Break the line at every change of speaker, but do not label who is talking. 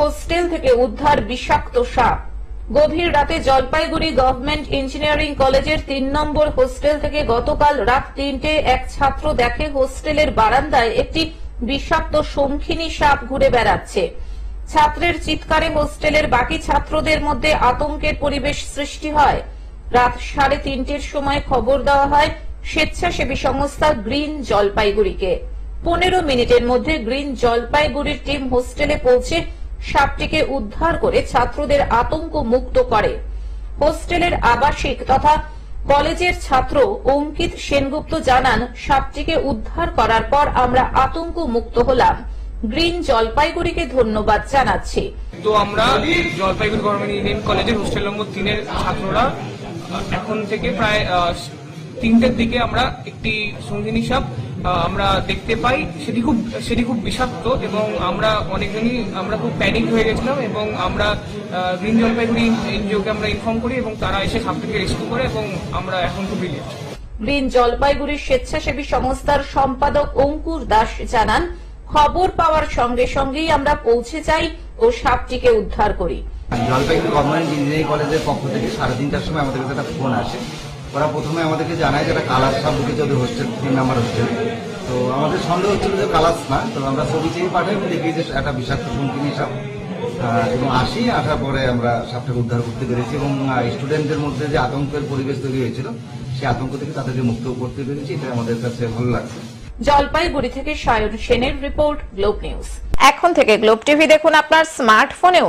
Hostel থেকে উদ্ধার বিষাক্ত সাপ। গভীর রাতে জলপাইগুড়ি গভর্নমেন্ট ইঞ্জিনিয়ারিং কলেজের তিন নম্বর হোস্টেল থেকে গতকাল রাত তিনটে এক ছাত্র দেখে হোস্টেলের বারান্দায় একটি বিষাক্ত শঙ্খিনী সাপ ঘুরে বেড়াচ্ছে। ছাত্রের চিৎকারে হোস্টেলের বাকি ছাত্রদের মধ্যে আতঙ্কের পরিবেশ সৃষ্টি হয়। রাত সাড়ে তিনটের সময় খবর দেওয়া হয়, স্বেচ্ছাসেবী সংস্থা গ্রিন জলপাইগুড়িকে। পনেরো মিনিটের মধ্যে গ্রিন জলপাইগুড়ির টিম হোস্টেলে পৌঁছে সাপটিকে উদ্ধার করে ছাত্রদের আতঙ্ক মুক্ত করে। হোস্টেলের আবাসিক তথা কলেজের ছাত্র অঙ্কিত সেনগুপ্ত জানান, সাপটিকে উদ্ধার করার পর আমরা আতঙ্ক মুক্ত হলাম। গ্রিন জলপাইগুড়িকে ধন্যবাদ জানাচ্ছি।
তো আমরা জলপাইগুড়ি গভর্নমেন্ট ইঞ্জিনিয়ারিং কলেজের হোস্টেল নম্বর তিনের ছাত্ররা, এখন থেকে প্রায় তিনটের দিকে আমরা একটি সঙ্গিনী সাপ আমরা দেখতে পাই। সেটি খুব সেটি খুব বিষাক্ত এবং আমরা অনেকজনই আমরা খুব প্যানিক হয়ে গেছিলাম এবং আমরা গ্রিন জলপাইগুড়ি এনজিওকে আমরা ইনফর্ম করি এবং তারা এসে সাপটিকে রেস্কিউ করে এবং আমরা এখন খুব রিলিফ
গ্রিন জলপাইগুড়ির স্বেচ্ছাসেবী সংস্থার সম্পাদক অঙ্কুর দাস জানান খবর পাওয়ার সঙ্গে সঙ্গেই আমরা পৌঁছে যাই ও সাপটিকে উদ্ধার করি।
জলপাইগুড়ি গভর্নমেন্ট ইঞ্জিনিয়ারিং কলেজের পক্ষ থেকে সাড়ে তিনটার সময় আমাদের কাছে একটা ফোন আসে। ওরা প্রথমে আমাদেরকে জানায় যে একটা কালার সাপ ঢুকেছে ওদের হোস্টেল তিন নাম্বার হোস্টেল তো আমাদের সন্দেহ হচ্ছিল যে কালাস না তো আমরা ছবি চেয়ে পাঠাই দেখি যে একটা বিষাক্ত কুমকিনি সাপ এবং আসি আসার পরে আমরা সাপটাকে উদ্ধার করতে পেরেছি এবং স্টুডেন্টদের মধ্যে যে আতঙ্কের পরিবেশ তৈরি হয়েছিল সেই আতঙ্ক থেকে তাদেরকে মুক্ত করতে পেরেছি এটা আমাদের কাছে ভালো লাগছে।
জলপাইগুড়ি থেকে সায়ন সেনের রিপোর্ট গ্লোব নিউজ। এখন থেকে গ্লোব টিভি দেখুন আপনার স্মার্টফোনেও